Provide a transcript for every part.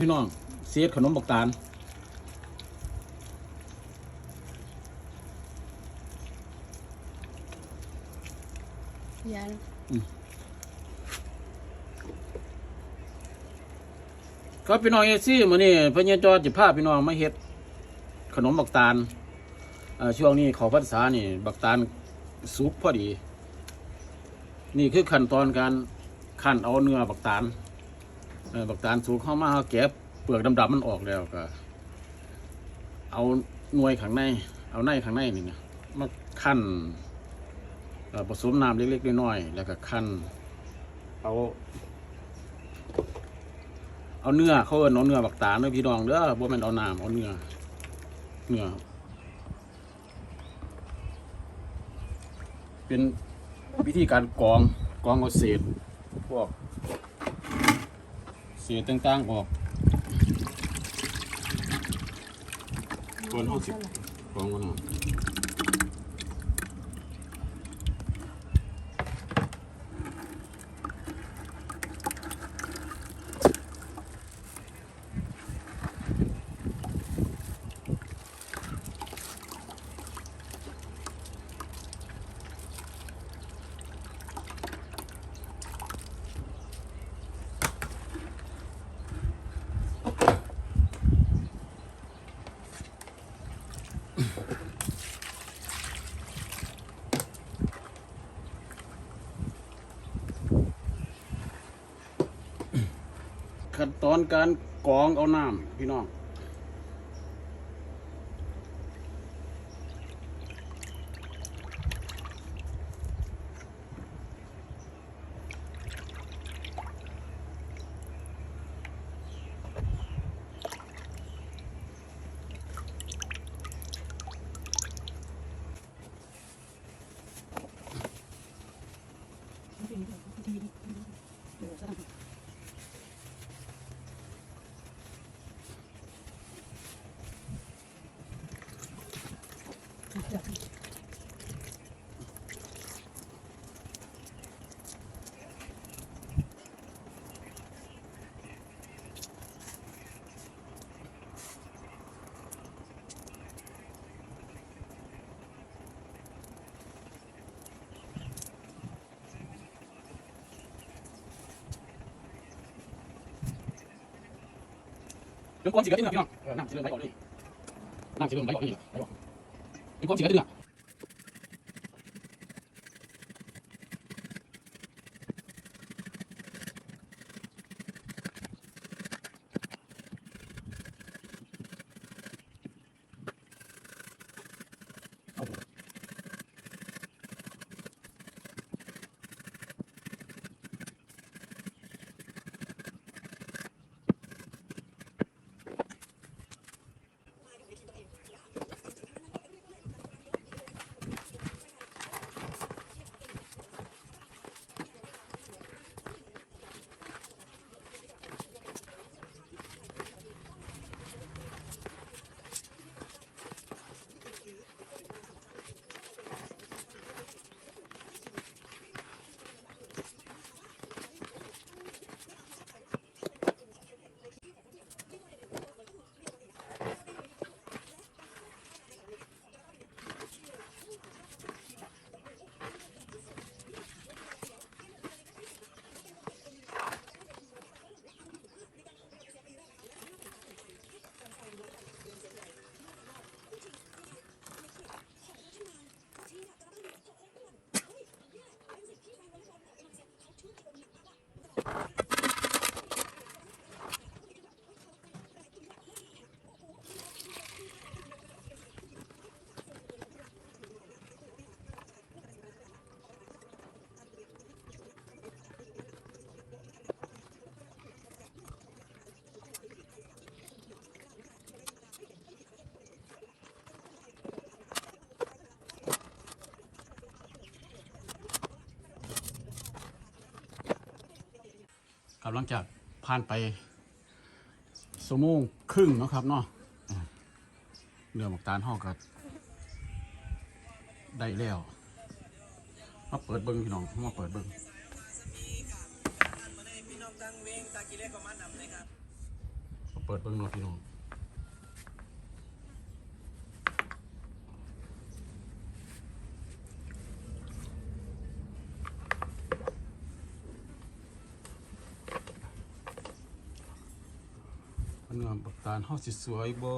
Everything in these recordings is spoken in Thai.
พี่น้องเสียดขนมบักตาลยายก็พี่น้องเอซี่มื้อนี้พญาจอจะพาพี่น้องมาเฮ็ด ขนมบักตาลเอ่อช่วงนี้เขาพรรษานี่ บักตาลสุกพอดี นี่คือขั้นตอนการขั้นเอาเนื้อบักตาล เออบักตาลสุกเข้ามาเขาแกะเปลือกดำๆมันออกแล้วก็ เอาหน่วยข้างใน เอาในข้างในนี่นะมาขั้นผสมน้ำเล็กๆน้อยๆแล้วก็ขั้นเอาเอาเนื้อเขาเอิ้นเอาเนื้อบักตาลเด้อพี่น้องเด้อบ่แม่นเอาน้ำเอาเนื้อเนื้อเป็นวิธีการกรองกรองเอาเศษพวก เศษต่างๆออกส่วนห้องสิบกรองกันหน่ การกรองเอาน้ำพี่น้อง เรื่องความสิกระเดือกพี่น้องเออน้ำสิเริ่ น้ำสิเริ่มไหลออกนี่ไหลออกเรื่องความสิกระเดือกกำลังจากผ่านไปสมงครึ่งเนาะครับเนาะอ่าเรือหมกตาลห่อกัได้แล้วมาเปิดเบิ้งพี่น้องมาเปิดเบิ้งโอ้ปิดเบิ้งเนาะพี่น้องเนื้อบักตาลเฮาสิสวยบ่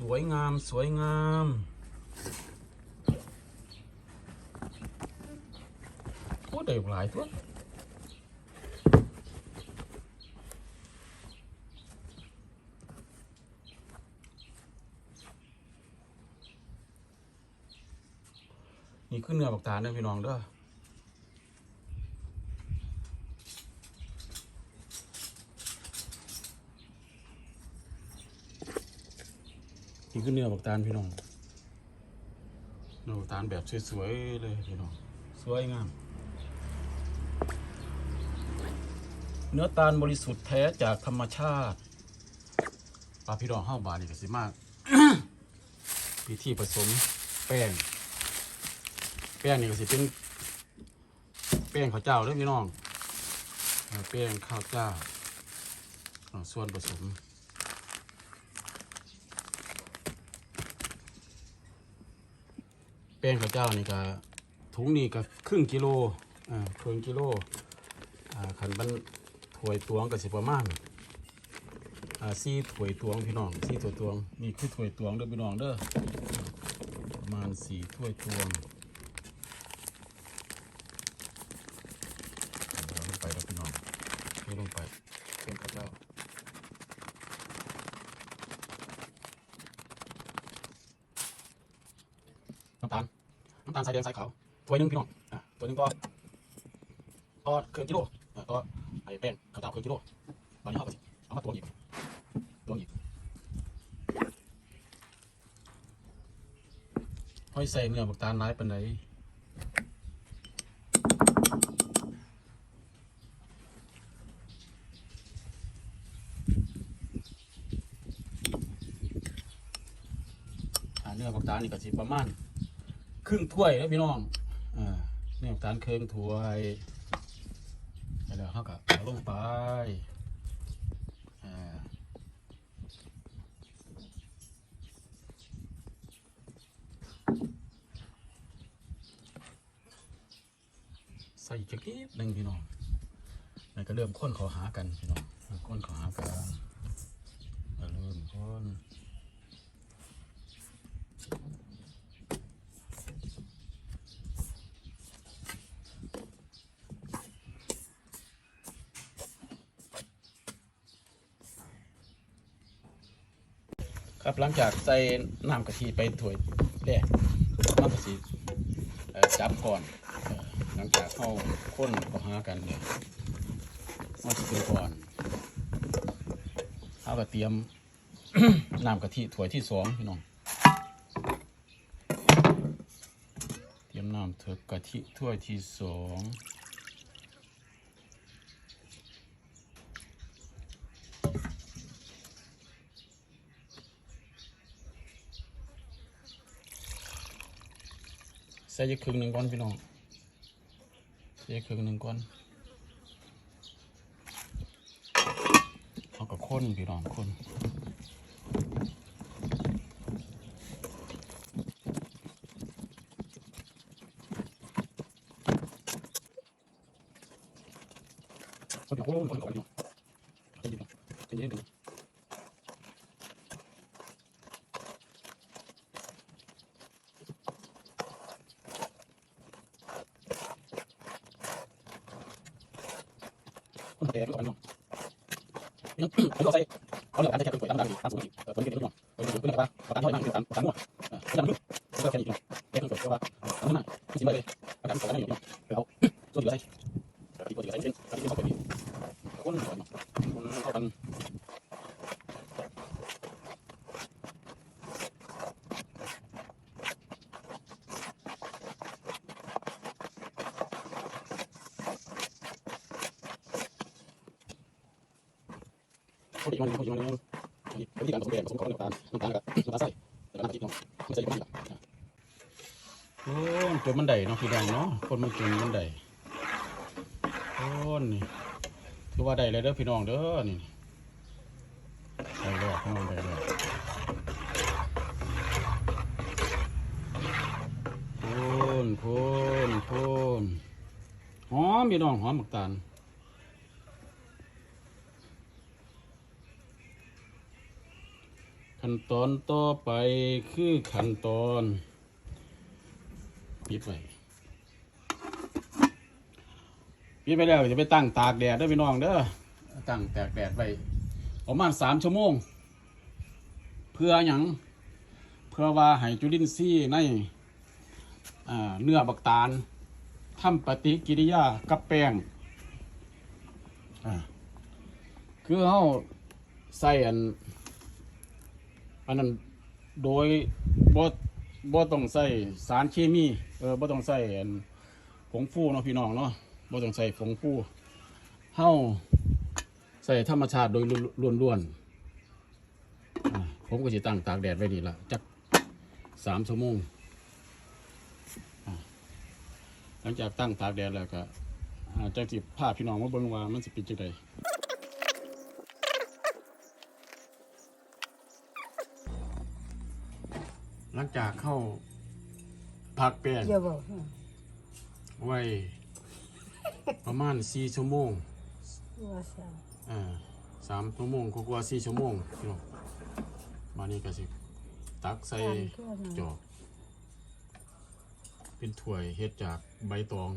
สวยงาม สวยงาม โอ้ได้หลายตัวนี่คือเนื้อบักตาลเด้อพี่น้องเด้อ นี่คือเนื้อบักตาลพี่น้องเนื้อบักตาลแบบสวยๆเลยพี่น้องสวยงาม เนื้อตาลบริสุทธิ์แท้จากธรรมชาติปลาพี่น้องห้าบาทนี่ก็สิมากพิธีผสมแป้ง แป้งนี่ก็สิเป็นแป้งข้าวเจ้าเด้อพี่น้องแป้งข้าวเจ้าส่วนผสม แป้งข้าวเจ้านี่ก็ถุงนี่ก็ครึ่งกิโลอ่าครึ่งกิโลอ่าขันบันถวยตวงก็สิประมาณอ่าซี่ถวยตวงพี่น้องซี่ถวยตวงนี่คือถวยตวงเด้อพี่น้องเด้อประมาณสี่ถ้วยตวง เอาลงไปแล้วพี่น้องนี่ลงไปเป็นข้าวเจ้าน้ำตาลน้ำตาลสายแดงสายขาวถ้วยหนึงพี่น้องอะถ้วยหนึงก็ก็ครึ่งกิโลอะก็ไอ้แป้งข้าวเจ้าครึ่งกิโลตอนนี้เขาก็สิเอามาตัวอีกตัวอีกห้อยใส่เนื้อบักตาลร้ายปานใดอ่าเนื้อผักตาลนี่ก็สิประมาณ ครึ่งถ้วยแล้วพี่น้องอ่าเนื้อผักตาลครึ่งถ้วยแล้วเขาก็เอาลงไปอ่าใส่จักนิดหนึ่งพี่น้องแล้วก็เริ่มค้นเขาหากันพี่น้องค้นเขาหากันแล้วเริ่มค้น ครับหลังจากใส่น้ำกะทิไปถ้วยแรกมันก็สิจับก่อนหลังจากเข้าข้นก็หากันเนี่ยมันจะเป็นก่อนเอาก็เตรียมน้ำกะทิถ้วยที่สองพี่น้องเตรียมน้ำเถกกะทิถ้วยที่สอง ส่อีกครึ่งหนึ่งก่อนพี่น้องใส่อีกครึ่งหนึ่งก่อนเอากับข้นพี่น้องข้นคนเดี lý do c có lượng cán dây theo cân tuổi tám mươi tám tám mươi chín với kinh tế lúc nhỏ với lượng cân là ba có tám thôi năng tám tám mua คนอีกวันนึงคนอีกวันนึงวิธีการผสมแกงผสมของน้ำตาลน้ำตาลกับน้ำตาลใส่แล้วน้ำตาลจิตเนาะมันใส่ประมาณนี้แหละโอ้ยตัวมันใดเนาะพี่แดงเนาะคนมันกินมันใดโอ้ยนี่คือว่าใดเลยเด้อพี่น้องเด้อนี่ใดเลยพี่น้องใดเลยโคนโคนโคนหอมพี่น้องหอมหมักตาล ขั้นตอนต่อไปคือขั้นตอนปิดไว้ปิดไปแล้วจะไปตั้งตากแดดเด้อพี่น้องเด้อตั้งแตกแดดไว้ประมาณสามชั่วโมง เพื่อหยังเพื่อว่าให้จุลินทรีย์ในเนื้อบักตาลทำปฏิกิริยากับแป้งคือเขาใส่อัน อันนั้นโดยบ่บ่ต้องใส่สารเคมีเออบ่ต้องใส่อันผงฟูเนาะพี่น้องเนาะบ่ต้องใส่ผงฟูเฮาใส่ธรรมชาติโดยล้วนๆผมก็สิตั้งตากแดดไว้นี่ละจักสามชั่วโมงหลังจากตั้งตากแดดแล้วก็จักสิพาพี่น้องมาเบิ่งว่ามันสิเป็นจังได ลังจากเข้าพักแป้งอย่าบอกไว้ ประมาณสี่ชั่วโมงว่าสามอ่าสามชั่วโมงก็กว่าสี่ชั่วโมงพี่น้องมานี่ก็สิตักใส่สามตัวหนึ่งจอกเป็นถ้วยเฮ็ดจากใบตอง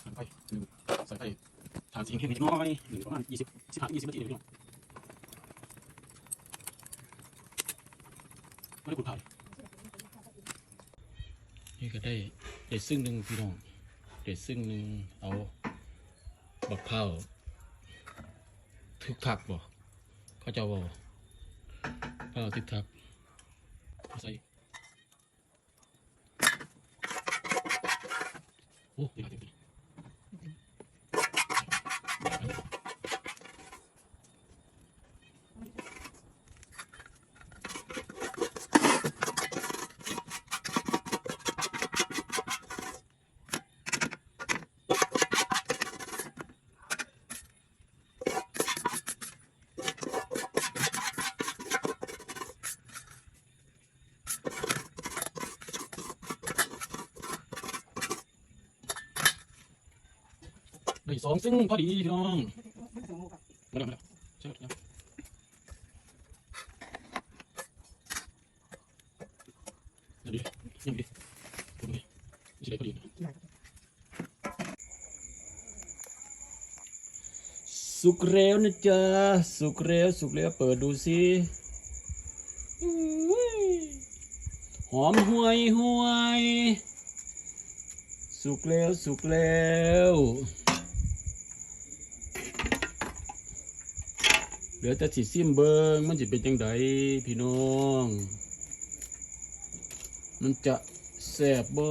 ใส่ไปหนึ่งใส่ไป ทานสิ่งเค็มนิดหน้อยหนึ่งประมาณยี่สิบสิบห้ายี่สิบนาทีเดียวพี่น้องไม่ได้ขุดถ่ายนี่ก็ได้ได้ซึ่งหนึ่งพี่น้องได้ซึ่งหนึ่งเอาบักเผาทึกทักบ่เขาเจะบอกเผาทึกทักใส่โอ้ดีครับดีครับ ได้สองซึ่งพอดีพี่น้องมาแล้วมาแล้วใช่ครับเดี๋ยวดิยังดิดูดิไม่ใช่ได้พอดีนะสุกเร็วนะจ๊ะสุกเร็วสุกเร็วเปิดดูสิอุ้ยหอมห่วยห่วย สุกแล้วสุกแล้วเห ลือแต่สิซิมเบิงมันจะเป็นจังไดพี่น้อง มันจะแสบบ่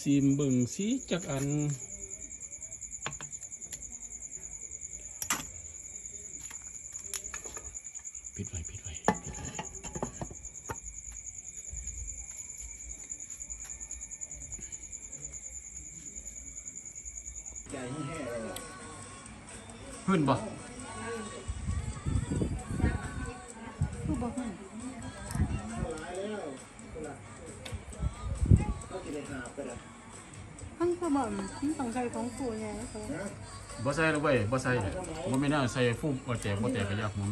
ซิมเบิงสิจักอัน ท่านก็บอกมันต้องใช้ของปู่ไงเขาบ่ใส่แล้วเว้ยบ่ใส่บ่แม่นเอาใส่ฟูบ่แตกบ่แตกก็ยากมัน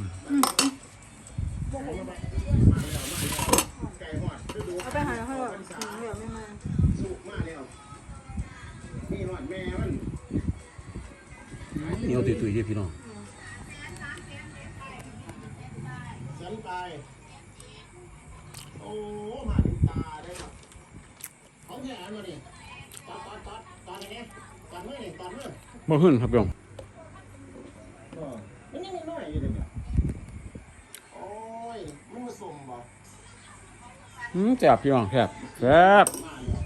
เอาไปหาเขาแบบเหลือไม่มาเหนียวตุยๆเด้พี่น้องสันตายโอ้มาถึงตาได้ครับ ของแท้อันนี้ตัดตัดตัดตัดนี่ตัดมือนี่ตัดมือบ่ขึ้นครับพี่น้องมันยังน้อยอยู่เลยเนี่ยโอ้ยมันผสมบ่อืมแซ่บพี่น้องแซ่บแซ่บมาเลย